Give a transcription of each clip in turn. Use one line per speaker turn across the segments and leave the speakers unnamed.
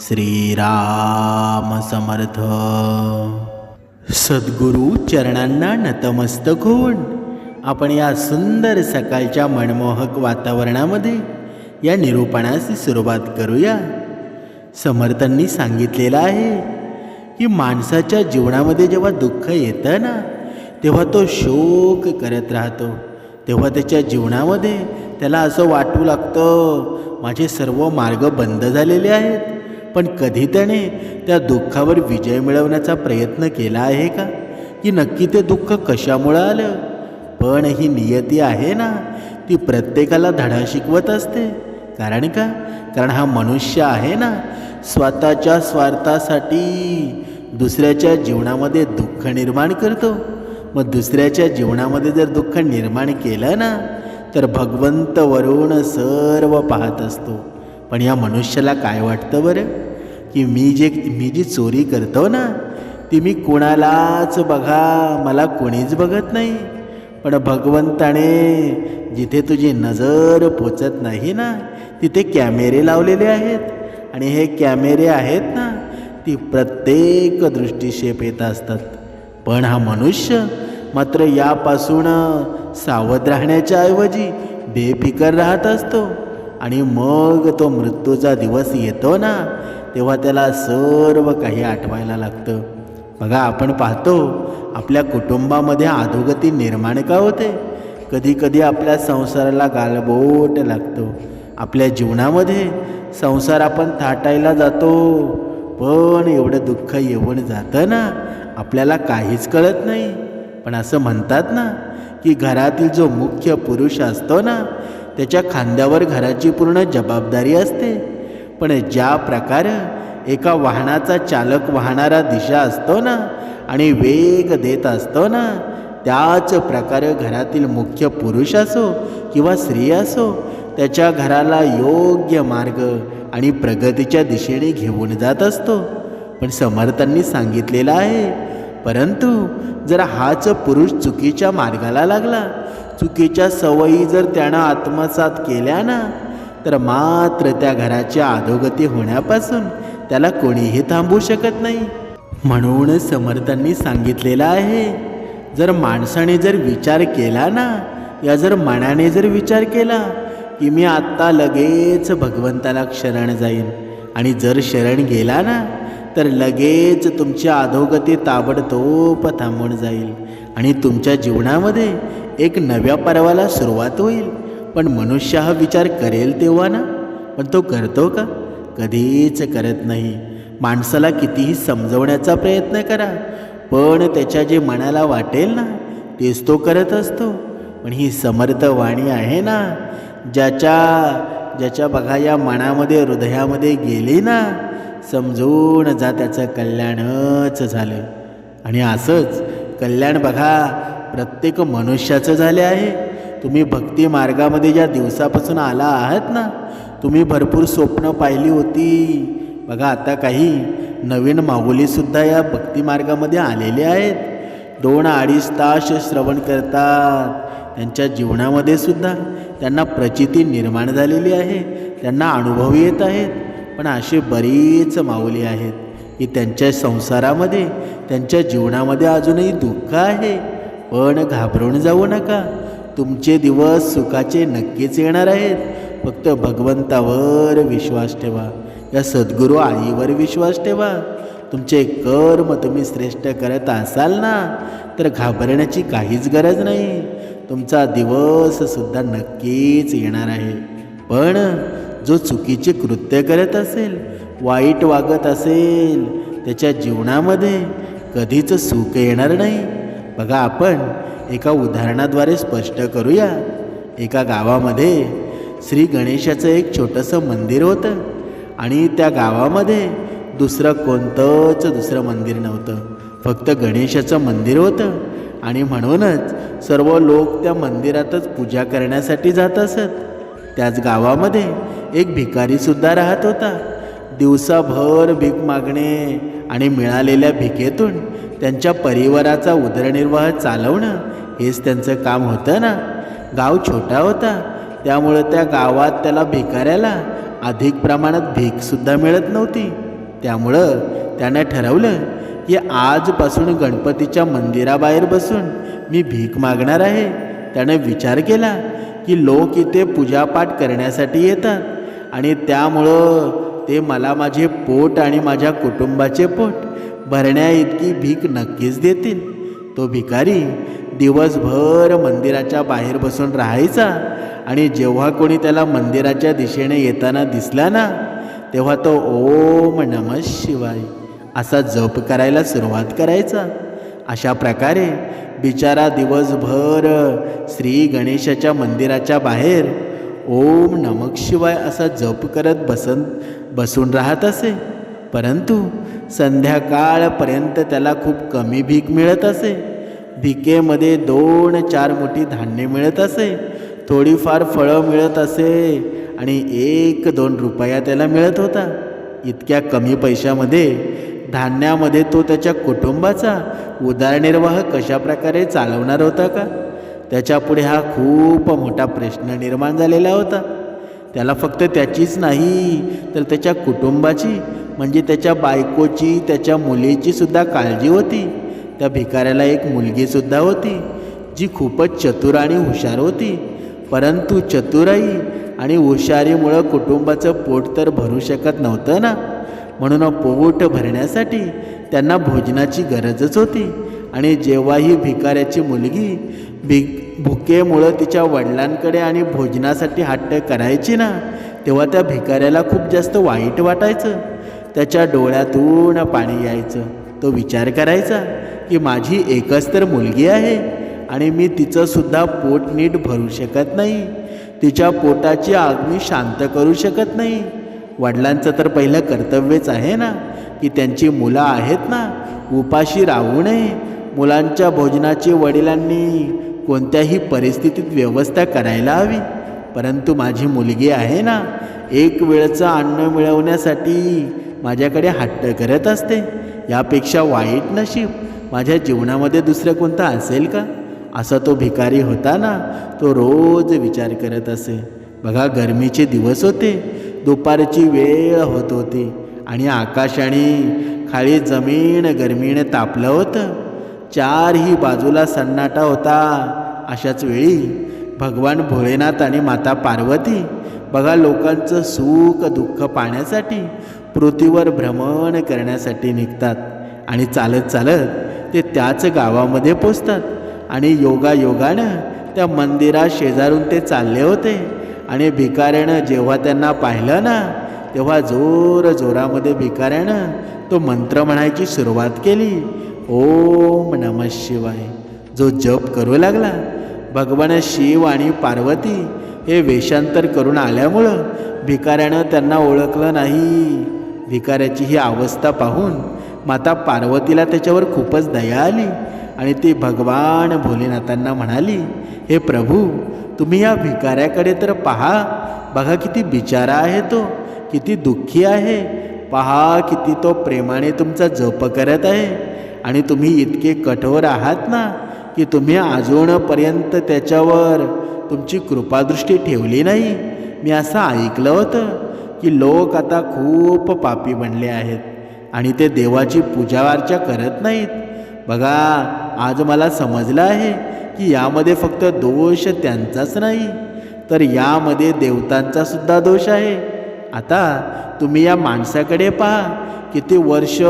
श्रीराम समर्थ। सद्गुरू चरणांना नतमस्तक होऊन आपण या सुंदर सकाळच्या मनमोहक वातावरणामध्ये या निरूपणास सुरुवात करूया. समर्थांनी सांगितलेलं आहे की माणसाच्या जीवनामध्ये जेव्हा दुःख येतं ना तेव्हा तो शोक करत राहतो. तेव्हा त्याच्या जीवनामध्ये त्याला असं वाटू लागतं माझे सर्व मार्ग बंद झालेले आहेत. पण कधी त्याने त्या दुःखावर विजय मिळवण्याचा प्रयत्न केला आहे का? की नक्की ते दुःख कशामुळं आलं? पण ही नियती आहे ना ती प्रत्येकाला धडा शिकवत असते. कारण का? कारण हा मनुष्य आहे ना स्वतःच्या स्वार्थासाठी दुसऱ्याच्या जीवनामध्ये दुःख निर्माण करतो. मग दुसऱ्याच्या जीवनामध्ये जर दुःख निर्माण केलं ना तर भगवंत वरून सर्व पाहत असतो. पण या मनुष्याला काय वाटतं बरं? की मी जे मी जी चोरी करतो ना ती मी कोणालाच बघा मला कोणीच बघत नाही. पण भगवंताने जिथे तुझी नजर पोचत नाही ना तिथे कॅमेरे लावलेले आहेत. आणि हे कॅमेरे आहेत ना ती प्रत्येक दृष्टिक्षेप येत असतात. पण हा मनुष्य मात्र यापासून सावध राहण्याच्या ऐवजी बेफिकर राहत असतो. आणि मग तो मृत्यूचा दिवस येतो ना तेव्हा त्याला सर्व काही आठवायला लागतं. बघा आपण पाहतो आपल्या कुटुंबामध्ये अधोगती निर्माण का होते? कधीकधी आपल्या संसाराला गालबोट लागतो. आपल्या जीवनामध्ये संसार आपण थाटायला जातो. पण एवढं दुःख येऊन जातं ना आपल्याला काहीच कळत नाही. पण असं म्हणतात ना की घरातील जो मुख्य पुरुष असतो ना त्याच्या खांद्यावर घराची पूर्ण जबाबदारी असते. पण ज्या प्रकारे एका वाहनाचा चालक वाहणारा दिशा असतो ना आणि वेग देत असतो ना त्याच प्रकारे घरातील मुख्य पुरुष असो किंवा स्त्री असो त्याच्या घराला योग्य मार्ग आणि प्रगतीच्या दिशेने घेऊन जात असतो. पण समर्थांनी सांगितलेलं आहे परंतु जर हाच पुरुष चुकीच्या मार्गाला लागला चुकीच्या सवयी जर त्यानं आत्मसात केल्या ना तर मात्र त्या घराच्या अधोगती होण्यापासून त्याला कोणीही थांबवू शकत नाही. म्हणून समर्थांनी सांगितलेलं आहे जर माणसाने जर विचार केला ना या जर मनाने जर विचार केला की मी आत्ता लगेच भगवंताला शरण जाईन आणि जर शरण गेला ना तर लगेच तुमची अधोगती ताबडतोब थांबून जाईल आणि तुमच्या जीवनामध्ये एक नव्या पर्वाला सुरुवात होईल. पण मनुष्य हा विचार करेल तेव्हा ना? पण तो करतो का? कधीच करत नाही. माणसाला कितीही समजवण्याचा प्रयत्न करा पण त्याच्या जे मनाला वाटेल ना तेच तो करत असतो. पण ही समर्थ वाणी आहे ना ज्याच्या ज्याच्या बघा या मनामध्ये हृदयामध्ये गेली ना समजून जा त्याचं कल्याणच झालं. आणि असंच कल्याण बघा प्रत्येक मनुष्याचं झाले आहे. तुम्ही भक्ती मार्गामध्ये ज्या दिवसापासून आला आहात ना तुम्ही भरपूर स्वप्न पाहिली होती. बघा आता काही नवीन माहुलीसुद्धा या भक्ती मार्गामध्ये आलेले आहेत. दोन अडीच तास श्रवण करतात. त्यांच्या जीवनामध्ये सुद्धा त्यांना प्रचिती निर्माण झालेली आहे. त्यांना अनुभव येत आहेत. पण अशी बरीच माऊली आहेत की त्यांच्या संसारामध्ये त्यांच्या जीवनामध्ये अजूनही दुःख आहे. पण घाबरून जाऊ नका. तुमचे दिवस सुखाचे नक्कीच येणार आहेत. फक्त भगवंतावर विश्वास ठेवा. या सद्गुरू आईवर विश्वास ठेवा. तुमचे कर्म तुम्ही श्रेष्ठ करत असाल ना तर घाबरण्याची काहीच गरज नाही. तुमचा दिवससुद्धा नक्कीच येणार आहे. पण जो चुकीचे कृत्य करत असेल वाईट वागत असेल त्याच्या जीवनामध्ये कधीच सुख येणार नाही. बघा आपण एका उदाहरणाद्वारे स्पष्ट करूया. एका गावामध्ये श्री गणेशाचं एक छोटंसं मंदिर होतं आणि त्या गावामध्ये दुसरं कोणतंच दुसरं मंदिर नव्हतं. फक्त गणेशाचं मंदिर होतं आणि म्हणूनच सर्व लोक त्या मंदिरातच पूजा करण्यासाठी जात असत. त्याच गावामध्ये एक भिकारीसुद्धा राहत होता. दिवसाभर भीक मागणे आणि मिळालेल्या भिकेतून त्यांच्या परिवाराचा उदरनिर्वाह चालवणं हेच त्यांचं काम होतं ना. गाव छोटा होता त्यामुळं त्या गावात त्याला भिकाऱ्याला अधिक प्रमाणात भीकसुद्धा मिळत नव्हती. त्यामुळं त्यानं ठरवलं की आजपासून गणपतीच्या मंदिराबाहेर बसून मी भीक मागणार आहे. त्यानं विचार केला की लोक इथे पूजापाठ करण्यासाठी येतात आणि त्यामुळं ते मला माझे पोट आणि माझ्या कुटुंबाचे पोट भरण्या इतकी भीक नक्कीच देतील तो भिकारी दिवसभर मंदिराच्या बाहेर बसून राहायचा आणि जेव्हा कोणी त्याला मंदिराच्या दिशेने येताना दिसला ना तेव्हा तो ओम नम शिवाय असा जप करायला सुरुवात करायचा. अशा प्रकारे बिचारा दिवसभर श्री गणेशाच्या मंदिराच्या बाहेर ओम नमक शिवाय असा जप करत बसन बसून राहत असे. परंतु संध्याकाळपर्यंत त्याला खूप कमी भीक मिळत असे. भिकेमध्ये दोन चार मोठी धान्य मिळत असे. थोडीफार फळं मिळत असे आणि एक दोन रुपया त्याला मिळत होता. इतक्या कमी पैशामध्ये धान्यामध्ये तो त्याच्या कुटुंबाचा उदरनिर्वाह कशाप्रकारे चालवणार होता का? त्याच्यापुढे हा खूप मोठा प्रश्न निर्माण झालेला होता. त्याला फक्त त्याचीच नाही तर त्याच्या कुटुंबाची म्हणजे त्याच्या बायकोची त्याच्या मुलीची सुद्धा काळजी होती. त्या भिकाऱ्याला एक मुलगीसुद्धा होती जी खूपच चतुर आणि हुशार होती. परंतु चतुराई आणि हुशारीमुळं कुटुंबाचं पोट तर भरू शकत नव्हतं ना? म्हणून पोट भरण्यासाठी त्यांना भोजनाची गरजच होती. आणि जेव्हा ही भिकाऱ्याची मुलगी भि भुकेमुळं तिच्या वडिलांकडे आणि भोजनासाठी हट्ट करायची ना तेव्हा त्या भिकाऱ्याला खूप जास्त वाईट वाटायचं. त्याच्या डोळ्यातून पाणी यायचं. तो विचार करायचा की माझी एकच तर मुलगी आहे आणि मी तिचंसुद्धा पोट नीट भरू शकत नाही. तिच्या पोटाची आग मी शांत करू शकत नाही. वडिलांचं तर पहिलं कर्तव्यच आहे ना की त्यांची मुलं आहेत ना उपाशी राहू नये. मुलांच्या भोजनाची वडिलांनी कोणत्याही परिस्थितीत व्यवस्था करायला हवी. परंतु माझी मुलगी आहे ना एक वेळचं अन्न मिळवण्यासाठी माझ्याकडे हट्ट करत असते. यापेक्षा वाईट नशीब. माझ्या जीवनामध्ये दुसरं कोणतं असेल का? असा तो भिकारी होता ना तो रोज विचार करत असे. बघा गरमीचे दिवस होते. दुपारची वेळ होत होती. आणि आकाश आणि खाली जमीन गरमीने तापलं होतं. चारही बाजूला सन्नाटा होता. अशाच वेळी भगवान भोळेनाथ आणि माता पार्वती बघा लोकांचं सुख दुःख पाहण्यासाठी पृथ्वीवर भ्रमण करण्यासाठी निघतात आणि चालत चालत ते त्याच गावामध्ये पोचतात. आणि योगायोगानं त्या मंदिरा शेजारून ते चालले होते. आणि भिकाऱ्यानं जेव्हा त्यांना पाहिलं ना तेव्हा जोर जोरामध्ये भिकाऱ्यानं तो मंत्र म्हणायची सुरुवात केली. ओम नम शिवाय. जो जप करू लागला. भगवान शिव आणि पार्वती हे वेषांतर करून आल्यामुळं भिकाऱ्यानं त्यांना ओळखलं नाही. भिकाऱ्याची ही अवस्था पाहून माता पार्वतीला त्याच्यावर खूपच दया आली आणि ती भगवान भोलेनाथांना म्हणाली हे प्रभू तुम्ही या भिकाऱ्याकडे तर पहा बघा किती बिचारा आहे तो किती दुःखी आहे पहा किती तो प्रेमाने तुमचा जप करत आहे आणि तुम्ही इतके कठोर आहात ना की तुम्ही अजूनपर्यंत त्याच्यावर तुमची कृपादृष्टी ठेवली नाही. मी असं ऐकलं होतं की लोक आता खूप पापी बनले आहेत आणि ते देवाची पूजावार्चा करत नाहीत. बघा आज मला समजलं आहे की यामध्ये फक्त दोष त्यांचाच नाही तर यामध्ये देवतांचा सुद्धा दोष आहे. आता तुम्ही या माणसाकडे पहा किती वर्ष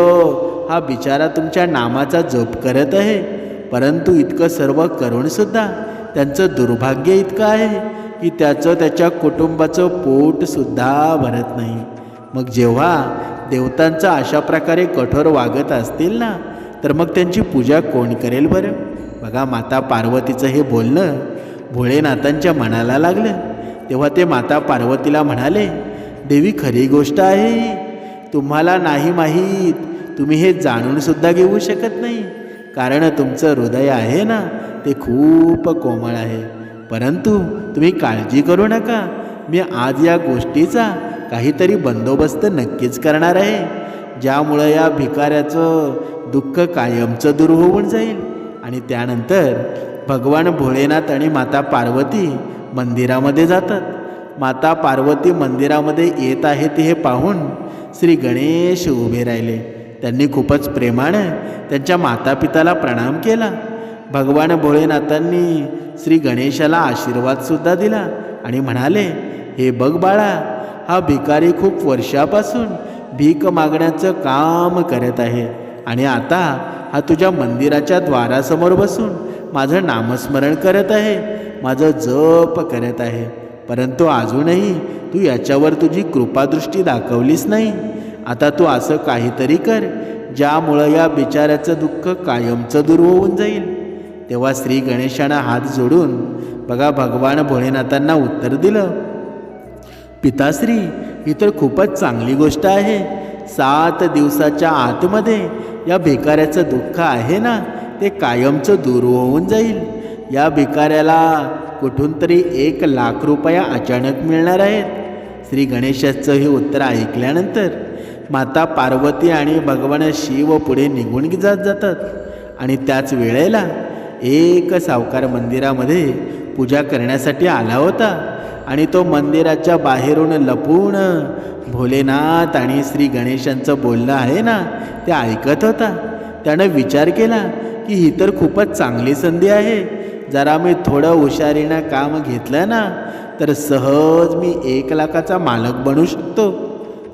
हा बिचारा तुमच्या नामाचा जप करत आहे परंतु इतकं सर्व करूनसुद्धा त्यांचं दुर्भाग्य इतकं आहे. की त्याचं त्याच्या कुटुंबाचं पोटसुद्धा भरत नाही. मग जेव्हा देवतांचं अशा प्रकारे कठोर वागत असतील ना तर मग त्यांची पूजा कोण करेल बरं? बघा माता पार्वतीचं हे बोलणं भोळेनाथांच्या मनाला लागलं. तेव्हा ते माता पार्वतीला म्हणाले देवी खरी गोष्ट आहे. तुम्हाला नाही माहीत तुम्ही हे जाणूनसुद्धा घेऊ शकत नाही. कारण तुमचं हृदय आहे ना ते खूप कोमळ आहे. परंतु तुम्ही काळजी करू नका. मी आज या गोष्टीचा काहीतरी बंदोबस्त नक्कीच करणार आहे. ज्यामुळं या भिकाऱ्याचं दुःख कायमचं दूर होऊन जाईल. आणि त्यानंतर भगवान भोळेनाथ आणि माता पार्वती मंदिरामध्ये जातात. माता पार्वती मंदिरामध्ये येत आहेत हे पाहून श्री गणेश उभे राहिले. त्यांनी खूपच प्रेमानं त्यांच्या मातापिताला प्रणाम केला. भगवान भोळेनाथांनी श्री गणेशाला आशीर्वादसुद्धा दिला आणि म्हणाले हे बघ बाळा हा भिकारी खूप वर्षापासून भीक मागण्याचं काम करत आहे आणि आता हा तुझ्या मंदिराच्या द्वारासमोर बसून माझं नामस्मरण करत आहे माझं जप करत आहे. परंतु अजूनही तू याच्यावर तुझी कृपादृष्टी दाखवलीस नाही. आता तू असं काहीतरी कर ज्यामुळं या बिचाऱ्याचं दुःख कायमचं दूर होऊन जाईल. तेव्हा श्री गणेशानं हात जोडून बघा भगवान भोळेनाथांना उत्तर दिलं. पिताश्री ही तर खूपच चांगली गोष्ट आहे. सात दिवसाच्या आतमध्ये या भिकाऱ्याचं दुःख आहे ना ते कायमचं दूर होऊन जाईल. या भिकाऱ्याला कुठून तरी एक लाख रुपया अचानक मिळणार आहेत. श्री गणेशाचं हे उत्तर ऐकल्यानंतर माता पार्वती आणि भगवान शिव पुढे निघून जात जातात. आणि त्याच वेळेला एक सावकार मंदिरामध्ये पूजा करण्यासाठी आला होता. आणि तो मंदिराच्या बाहेरून लपून भोलेनाथ आणि श्री गणेशांचं बोलणं आहे ना ते ऐकत होता. त्यानं विचार केला की ही तर खूपच चांगली संधी आहे. जरा मी थोडं हुशारीनं काम घेतलं ना तर सहज मी एक लाखाचा मालक बनू शकतो.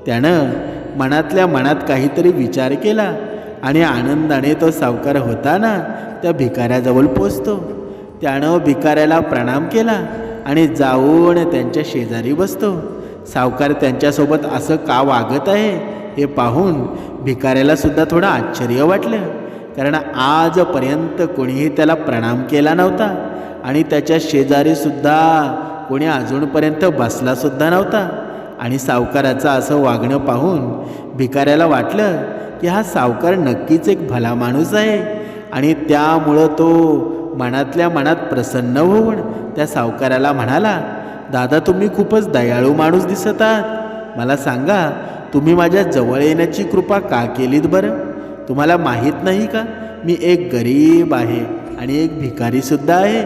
त्यानं मनातल्या मनात काहीतरी विचार केला. आणि आनंदाने तो सावकार होता ना त्या भिकाऱ्याजवळ पोचतो. त्यानं भिकाऱ्याला प्रणाम केला आणि जाऊन त्यांच्या शेजारी बसतो. सावकार त्यांच्यासोबत असं का वागत आहे हे पाहून भिकाऱ्याला सुद्धा थोडं आश्चर्य वाटलं. कारण आजपर्यंत कोणीही त्याला प्रणाम केला नव्हता आणि त्याच्या शेजारीसुद्धा कोणी अजूनपर्यंत बसलासुद्धा नव्हता. आणि सावकाराचं असं वागणं पाहून भिकाऱ्याला वाटलं की हा सावकार नक्कीच एक भला माणूस आहे. आणि त्यामुळं तो मनातल्या मनात प्रसन्न होऊन त्या सावकाराला म्हणाला दादा तुम्ही खूपच दयाळू माणूस दिसत आहात. मला सांगा तुम्ही माझ्या जवळ येण्याची कृपा का केलीत बरं? तुम्हाला माहीत नाही का? मी एक गरीब आहे आणि एक भिकारीसुद्धा आहे.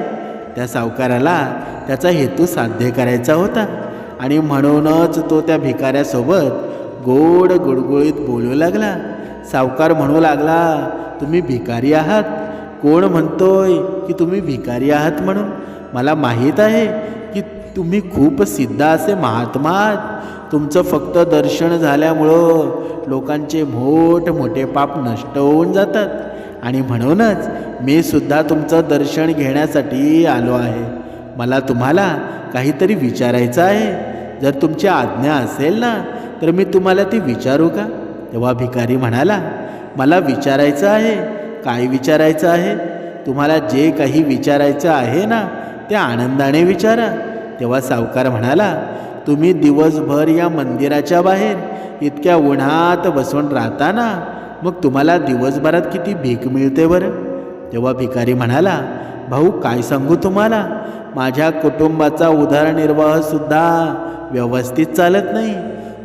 त्या सावकाराला त्याचा हेतू साध्य करायचा होता आणि म्हणूनच तो त्या भिकाऱ्यासोबत गोड गुडगुळीत बोलू लागला. सावकार म्हणू लागला तुम्ही भिकारी आहात? कोण म्हणतोय की तुम्ही भिकारी आहात म्हणून? मला माहीत आहे की तुम्ही खूप सिद्ध असे महात्मा आहात. तुमचं फक्त दर्शन झाल्यामुळं लोकांचे मोठमोठे पाप नष्ट होऊन जातात. आणि म्हणूनच मी सुद्धा तुमचं दर्शन घेण्यासाठी आलो आहे. मला तुम्हाला काहीतरी विचारायचं आहे. जर तुमची आज्ञा असेल ना तर मी तुम्हाला ती विचारू का? तेव्हा भिकारी म्हणाला मला विचारायचं आहे. काय विचारायचं आहे? तुम्हाला जे काही विचारायचं आहे ना ते आनंदाने विचारा. तेव्हा सावकार म्हणाला तुम्ही दिवसभर या मंदिराच्या बाहेर इतक्या उन्हात बसून राहता ना मग तुम्हाला दिवसभरात किती भीक मिळते बरं? तेव्हा भिकारी म्हणाला भाऊ काय सांगू तुम्हाला? माझ्या कुटुंबाचा उदरनिर्वाहसुद्धा व्यवस्थित चालत नाही.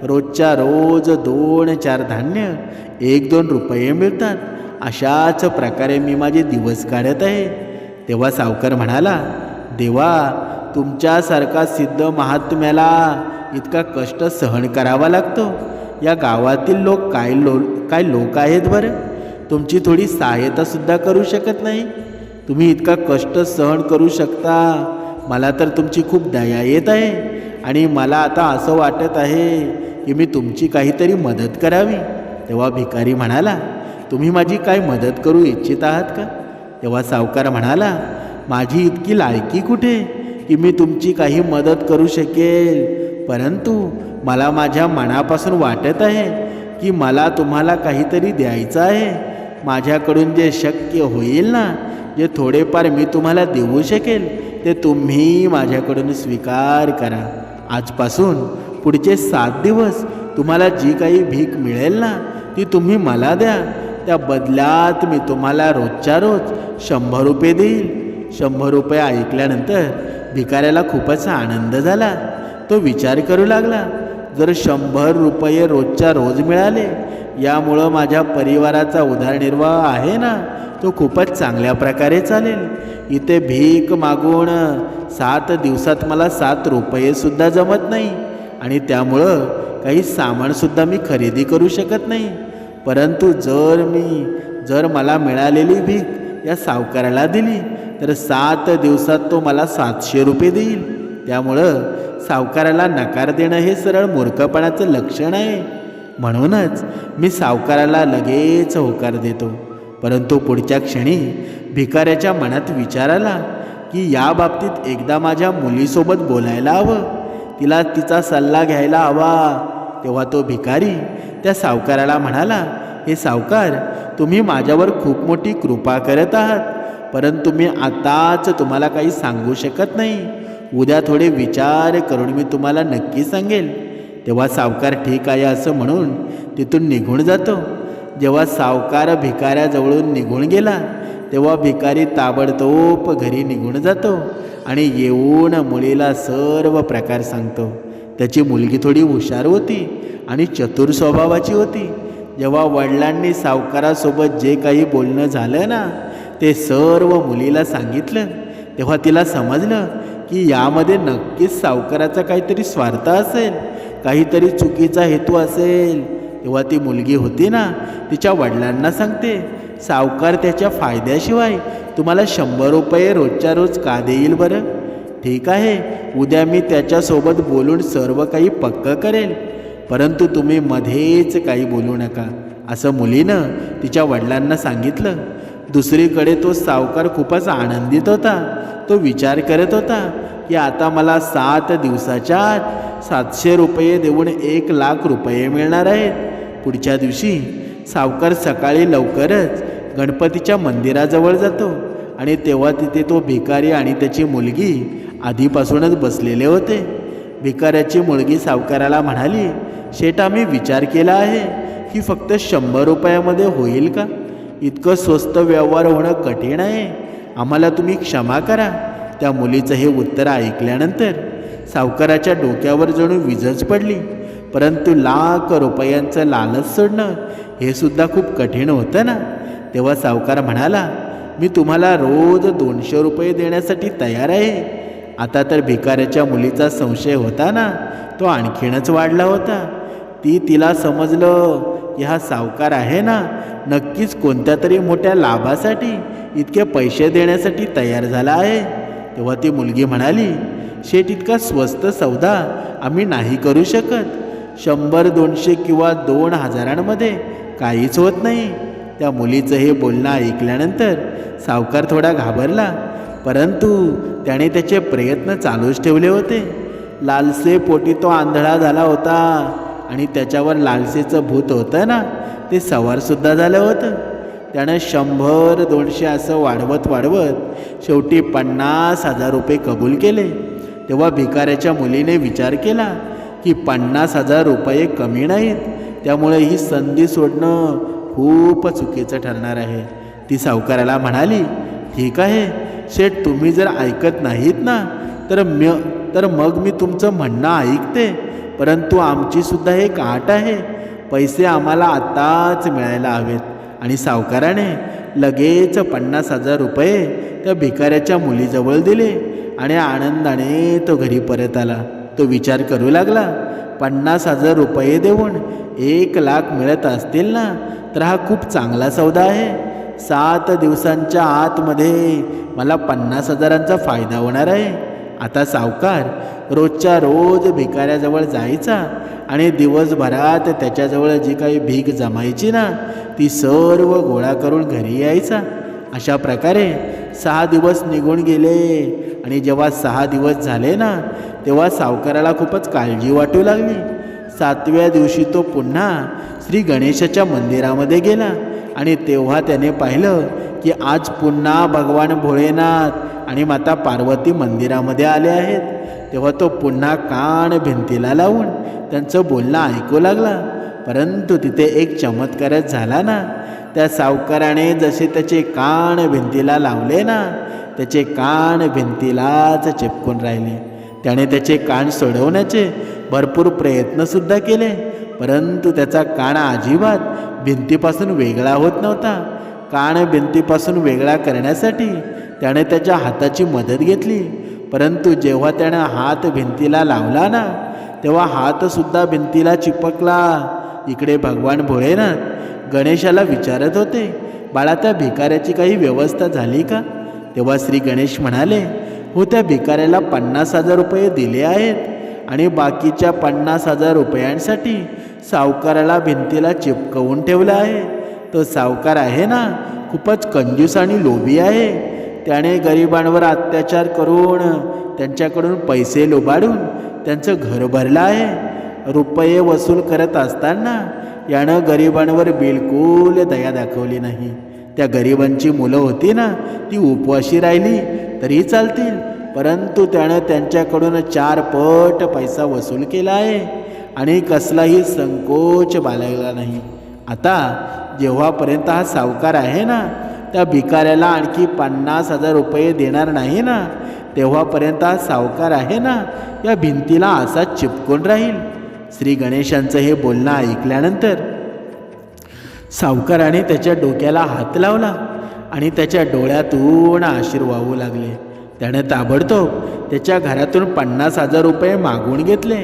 रोजच्या रोज दोन चार धान्य एक दोन रुपये मिळतात. अशाच प्रकारे मी माझे दिवस काढत आहे. तेव्हा सावकार म्हणाला देवा तुमच्यासारखा सिद्ध महात्म्याला इतका कष्ट सहन करावा लागतो. या गावातील लोक काय लो काय लोक आहेत बरं? तुमची थोडी सहायतासुद्धा करू शकत नाही? तुम्ही इतका कष्ट सहन करू शकता. मला तर तुमची खूप दया येत आहे आणि मला आता असं वाटत आहे की मी तुमची काहीतरी मदत करावी. तेव्हा भिकारी म्हणाला तुम्ही माझी काय मदत करू इच्छित आहात का? तेव्हा सावकार म्हणाला माझी इतकी लायकी कुठे? की मी तुमची काही मदत करू शकेल. परंतु मला माझ्या मनापासून वाटत आहे की मला तुम्हाला काहीतरी द्यायचं आहे. माझ्याकडून जे शक्य होईल ना जे थोडेफार मी तुम्हाला देऊ शकेल ते तुम्ही माझ्याकडून स्वीकार करा. आजपासून पुढचे सात दिवस तुम्हाला जी काही भीक मिळेल ना ती तुम्ही मला द्या. त्या बदल्यात मी तुम्हाला रोजच्या रोज शंभर रुपये देईल शंभर रुपये ऐकल्यानंतर भिकाऱ्याला खूपच आनंद झाला. तो विचार करू लागला जर शंभर रुपये रोजच्या रोज मिळाले यामुळं माझ्या परिवाराचा उदरनिर्वाह आहे ना तो खूपच चांगल्या प्रकारे चालेल. इथे भीक मागून सात दिवसात मला सात रुपयेसुद्धा जमत नाही. आणि त्यामुळं काही सामानसुद्धा मी खरेदी करू शकत नाही. परंतु जर मी जर मला मिळालेली भीक या सावकाराला दिली तर सात दिवसात तो मला सातशे रुपये देईल. त्यामुळं सावकाराला नकार देणं हे सरळ मूर्खपणाचं लक्षण आहे. म्हणूनच मी सावकाराला लगेच होकार देतो. परंतु पुढच्या क्षणी भिकाऱ्याच्या मनात विचार आला की या बाबतीत एकदा माझ्या मुलीसोबत बोलायला हवं. तिला तिचा सल्ला घ्यायला हवा. तेव्हा तो भिकारी त्या सावकाराला म्हणाला हे सावकार तुम्ही माझ्यावर खूप मोठी कृपा करत आहात. परंतु मी आताच तुम्हाला काही सांगू शकत नाही. उद्या थोडे विचार करून मी तुम्हाला नक्की सांगेल. तेव्हा सावकार ठीक आहे असं म्हणून तिथून निघून जातो. जेव्हा सावकार भिकाऱ्याजवळून निघून गेला तेव्हा भिकारी ताबडतोब घरी निघून जातो आणि येऊन मुलीला सर्व प्रकार सांगतो. त्याची मुलगी थोडी हुशार होती आणि चतुर स्वभावाची होती. जेव्हा वडिलांनी सावकारासोबत जे काही बोलणं झालं ना ते सर्व मुलीला सांगितलं. तेव्हा तिला समजलं की यामध्ये नक्कीच सावकाराचा काहीतरी स्वार्थ असेल काहीतरी चुकीचा हेतू असेल. तेव्हा ती मुलगी होती ना तिच्या वडिलांना सांगते सावकार त्याच्या फायद्याशिवाय तुम्हाला शंभर रुपये रोजच्या रोज का देईल बरं? ठीक आहे उद्या मी त्याच्यासोबत बोलून सर्व काही पक्क करेल. परंतु तुम्ही मध्येच काही बोलू नका असं मुलीनं तिच्या वडिलांना सांगितलं. दुसरीकडे तो सावकार खूपच आनंदित होता. तो विचार करत होता की आता मला सात दिवसाच्या आत सातशे रुपये देऊन एक लाख रुपये मिळणार आहेत. पुढच्या दिवशी सावकार सकाळी लवकरच गणपतीच्या मंदिराजवळ जातो. आणि तेव्हा तिथे तो भिकारी आणि त्याची मुलगी आधीपासूनच बसलेले होते. भिकाऱ्याची मुलगी सावकाराला म्हणाली शेठ आम्ही विचार केला आहे की फक्त शंभर रुपयामध्ये होईल का? इतकं स्वस्त व्यवहार होणं कठीण आहे. आम्हाला तुम्ही क्षमा करा. त्या मुलीचं हे उत्तर ऐकल्यानंतर सावकाराच्या डोक्यावर जणू विजच पडली. परंतु लाख रुपयांचं लालच सोडणं हे सुद्धा खूप कठीण होतं ना? तेव्हा सावकार म्हणाला मी तुम्हाला रोज दोनशे रुपये देण्यासाठी तयार आहे. आता तर भिकाऱ्याच्या मुलीचा संशय होता ना तो आणखीनच वाढला होता. ती तिला समजलं की हा सावकार आहे ना नक्कीच कोणत्या तरी मोठ्या लाभासाठी इतके पैसे देण्यासाठी तयार झाला आहे. तेव्हा ती मुलगी म्हणाली शेठ इतका स्वस्त सौदा आम्ही नाही करू शकत. शंभर दोनशे किंवा दोन हजारांमध्ये काहीच होत नाही. त्या मुलीचं हे बोलणं ऐकल्यानंतर सावकार थोडा घाबरला. परंतु त्याने त्याचे प्रयत्न चालूच ठेवले होते. लालसे पोटी तो आंधळा झाला होता आणि त्याच्यावर लालसेचं भूत होतं ना ते सवारसुद्धा झालं होतं. त्यानं शंभर दोनशे असं वाढवत वाढवत शेवटी पन्नास हजार रुपये कबूल केले. तेव्हा भिकाऱ्याच्या मुलीने विचार केला की पन्नास हजार रुपये कमी नाहीत. त्यामुळे ही संधी सोडणं खूप चुकीचं ठरणार आहे. ती सावकाराला म्हणाली ठीक आहे शेठ तुम्ही जर ऐकत नाहीत ना तर म्य तर मग मी तुमचं म्हणणं ऐकते. परंतु आमचीसुद्धा एक आट आहे. पैसे आम्हाला आत्ताच मिळायला हवेत. आणि सावकाराने लगेच पन्नास हजार रुपये त्या भिकाऱ्याच्या मुलीजवळ दिले आणि आनंदाने तो घरी परत आला. तो विचार करू लागला. पन्नास हजार रुपये देऊन एक लाख मिळत असतील ना तर हा खूप चांगला सौदा आहे. सात दिवसांच्या आतमध्ये मला पन्नास हजारांचा फायदा होणार आहे. आता सावकार रोजच्या रोज भिकाऱ्याजवळ जायचा आणि दिवसभरात त्याच्याजवळ जी काही भीक जमायची ना ती सर्व गोळा करून घरी यायचा. अशा प्रकारे सहा दिवस निघून गेले. आणि जेव्हा सहा दिवस झाले ना तेव्हा सावकाराला खूपच काळजी वाटू लागली. सातव्या दिवशी तो पुन्हा श्री गणेशाच्या मंदिरामध्ये गेला. आणि तेव्हा त्याने पाहिलं की आज पुन्हा भगवान भोळेनाथ आणि माता पार्वती मंदिरामध्ये आले आहेत. तेव्हा तो पुन्हा कान भिंतीला लावून त्यांचं बोलणं ऐकू लागला. परंतु तिथे एक चमत्कारच झाला ना. त्या सावकाराने जसे त्याचे कान भिंतीला लावले ना त्याचे कान भिंतीलाच चिपकून राहिले. त्याने त्याचे कान सोडवण्याचे भरपूर प्रयत्नसुद्धा केले परंतु त्याचा कान अजिबात भिंतीपासून वेगळा होत नव्हता. कान भिंतीपासून वेगळा करण्यासाठी त्याने त्याच्या हाताची मदत घेतली परंतु जेव्हा त्यानं हात भिंतीला लावला ना तेव्हा हातसुद्धा भिंतीला चिपकला. इकडे भगवान भोळेनाथ गणेशाला विचारत होते बाळा त्या भिकाऱ्याची काही व्यवस्था झाली का? तेव्हा श्री गणेश म्हणाले हो त्या भिकाऱ्याला पन्नास हजार रुपये दिले आहेत आणि बाकीच्या पन्नास हजार रुपयांसाठी सावकाराला भिंतीला चिपकवून ठेवलं आहे. तो सावकार आहे ना खूपच कंजूस आणि लोभी आहे. त्याने गरिबांवर अत्याचार करून त्यांच्याकडून पैसे लोबाडून त्यांचं घर भरलं आहे. रुपये वसूल करत असताना यानं गरिबांवर बिलकुल दया दाखवली नाही. त्या गरिबांची मुलं होती ना ती उपवाशी राहिली तरी चालतील. परंतु त्यानं त्यांच्याकडून चार पट पैसा वसूल केला आहे आणि कसलाही संकोच बाळगला नाही. आता जेव्हापर्यंत हा सावकार आहे ना त्या भिकाऱ्याला आणखी पन्नास हजार रुपये देणार नाही ना तेव्हापर्यंत हा सावकार आहे ना या भिंतीला असा चिपकून राहील. श्री गणेशांचं हे बोलणं ऐकल्यानंतर सावकाराने त्याच्या डोक्याला हात लावला आणि त्याच्या डोळ्यातून आशीर वाहू लागले. त्याने ताबडतोब त्याच्या घरातून पन्नास हजार रुपये मागून घेतले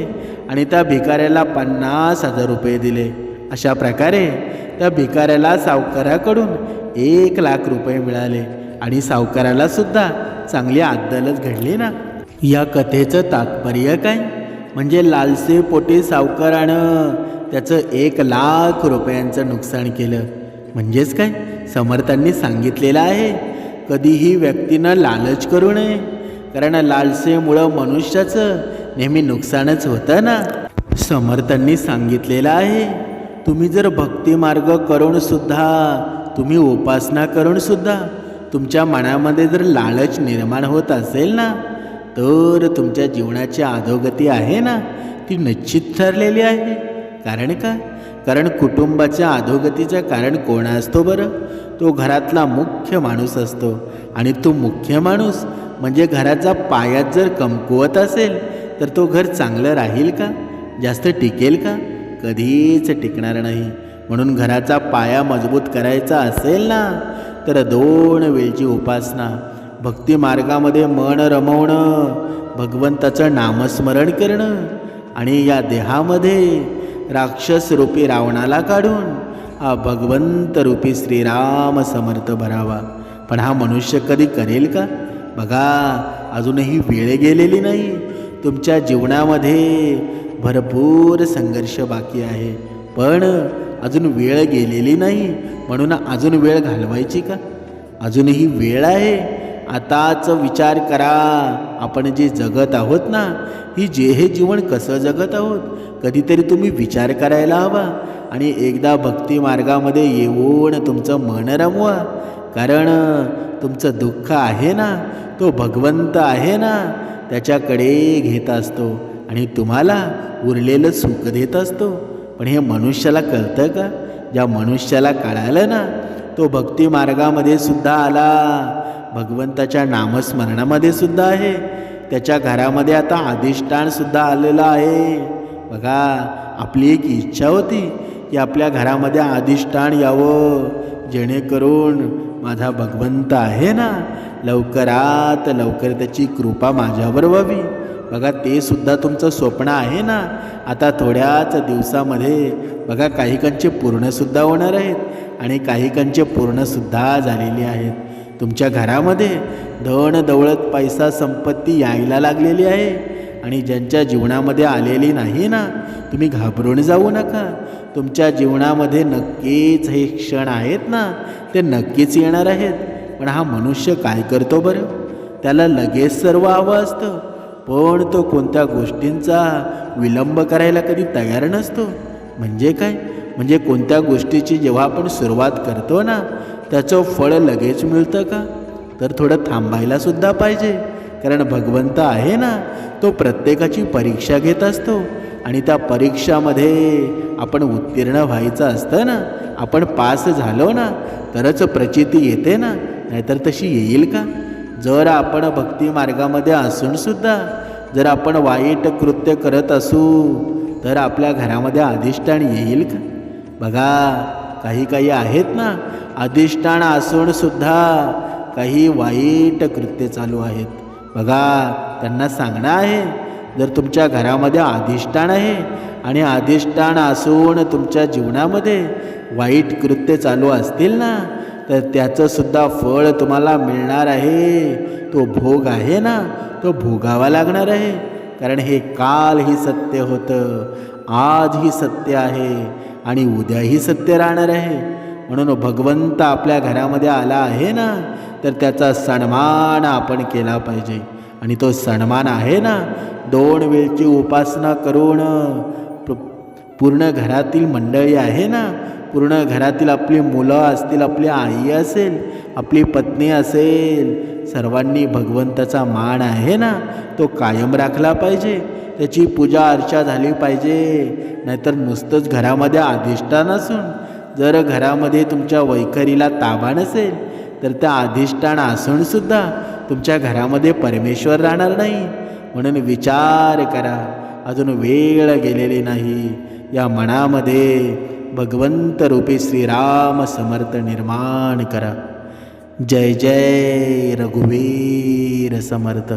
आणि त्या भिकाऱ्याला पन्नास हजार रुपये दिले. अशा प्रकारे त्या भिकाऱ्याला सावकाराकडून एक लाख रुपये मिळाले आणि सावकाराला सुद्धा चांगली अद्दलच घडली ना. या कथेचं तात्पर्य काय? म्हणजे लालसे पोटे सावकारानं त्याचं एक लाख रुपयांचं नुकसान केलं. म्हणजेच काय? समर्थांनी सांगितलेलं आहे. कधीही व्यक्तीनं लालच करू नये. कारण लालसेमुळं मनुष्याचं नेहमी नुकसानच होतं ना? समर्थांनी सांगितलेलं आहे. तुम्ही जर भक्तिमार्ग करूनसुद्धा तुम्ही उपासना करूनसुद्धा तुमच्या मनामध्ये जर लालच निर्माण होत असेल ना तर तुमच्या जीवनाची अधोगती आहे ना ती निश्चित ठरलेली आहे. कारण का? कारण कुटुंबाच्या अधोगतीचं कारण कोण असतो बरं? तो घरातला मुख्य माणूस असतो. आणि तो मुख्य माणूस म्हणजे घराचा पायात जर कमकुवत असेल तर तो घर चांगलं राहील का? जास्त टिकेल का? कधीच टिकणार नाही. म्हणून घराचा पाया मजबूत करायचा असेल ना तर दोन वेळची उपासना भक्ती मार्गामध्ये मन रमवणं भगवंताचं नामस्मरण करणं आणि या देहामध्ये राक्षस रूपी रावणाला काढून हा भगवंत रूपी श्रीराम समर्थ भरावा. पण हा मनुष्य कधी करेल का? बघा अजूनही वेळ गेलेली नाही. तुमच्या जीवनामध्ये भरपूर संघर्ष बाकी आहे. पण अजून वेळ गेलेली नाही म्हणून अजून वेळ घालवायची का? अजूनही वेळ आहे. आताच विचार करा. आपण जे जगत आहोत ना ही जे हे जीवन कसं जगत आहोत? कधीतरी तुम्ही विचार करायला हवा आणि एकदा भक्ती मार्गामध्ये येऊन तुमचं मन रमवा. कारण तुमचं दुःख आहे ना तो भगवंत आहे ना त्याच्याकडे घेत असतो आणि तुम्हाला उरलेलं सुख देत असतो. पण हे मनुष्याला कळतं का? ज्या मनुष्याला कळालं ना तो भक्ती मार्गामध्ये सुद्धा आला. भगवंताच्या नामस्मरणामध्ये सुद्धा आहे. त्याच्या घरामध्ये आता अधिष्ठानसुद्धा आलेलं आहे. बघा आपली एक इच्छा होती की आपल्या घरामध्ये अधिष्ठान यावं. जेणेकरून माझा भगवंत आहे ना लवकरात लवकर त्याची कृपा माझ्यावर व्हावी. बघा ते सुद्धा तुमचं स्वप्न आहे ना. आता थोड्याच दिवसामध्ये बघा काही कंचे पूर्णसुद्धा होणार आहेत आणि काही कंचे पूर्णसुद्धा झालेली आहेत. तुमच्या घरामध्ये धन दौलत पैसा संपत्ती यायला लागलेली आहे. आणि ज्यांच्या जीवनामध्ये आलेली नाही ना तुम्ही घाबरून जाऊ नका. तुमच्या जीवनामध्ये नक्कीच हे क्षण आहेत ना ते नक्कीच येणार आहेत. पण हा मनुष्य काय करतो बरं? त्याला लगेच सर्व हवं असतं. पण तो कोणत्या गोष्टींचा विलंब करायला कधी तयार नसतो. म्हणजे काय? म्हणजे कोणत्या गोष्टीची जेव्हा आपण सुरुवात करतो ना त्याचं फळ लगेच मिळतं का? तर थोडं थांबायलासुद्धा पाहिजे. कारण भगवंत आहे ना तो प्रत्येकाची परीक्षा घेत असतो. आणि त्या परीक्षामध्ये आपण उत्तीर्ण व्हायचं असतं ना आपण पास झालो ना तरच प्रचिती येते ना नाहीतर तशी येईल का? जर आपण भक्ती मार्गामध्ये असूनसुद्धा जर आपण वाईट कृत्य करत असू तर आपल्या घरामध्ये अधिष्ठान येईल का? बघा काही काही आहेत ना. अधिष्ठान असूनसुद्धा काही वाईट कृत्य चालू आहेत. बघा त्यांना सांगणं आहे. जर तुमच्या घरामध्ये अधिष्ठान आहे आणि अधिष्ठान असून तुमच्या जीवनामध्ये वाईट कृत्य चालू असतील ना तर त्याचंसुद्धा फळ तुम्हाला मिळणार आहे. तो भोग आहे ना तो भोगावा लागणार आहे. कारण हे काल ही सत्य होतं आज ही सत्य आहे. आणि उद्याही सत्य राहणार आहे. म्हणून भगवंत आपल्या घरामध्ये आला आहे ना तर त्याचा सन्मान आपण केला पाहिजे. आणि तो सन्मान आहे ना दोन वेळची उपासना करून पूर्ण घरातील मंडळी आहे ना पूर्ण घरातील आपली मुलं असतील आपली आई असेल आपली पत्नी असेल सर्वांनी भगवंताचा मान आहे ना तो कायम राखला पाहिजे. त्याची पूजा अर्चा झाली पाहिजे. नाहीतर नुसतंच घरामध्ये अधिष्ठान असून जर घरामध्ये तुमच्या वैखरीला ताबा नसेल तर त्या अधिष्ठान असूनसुद्धा तुमच्या घरामध्ये परमेश्वर राहणार नाही. म्हणून विचार करा. अजून वेळ गेलेली नाही. या मनामध्ये भगवंत रूपी श्रीराम समर्थ निर्माण करा. जय जय रघुवीर समर्थ.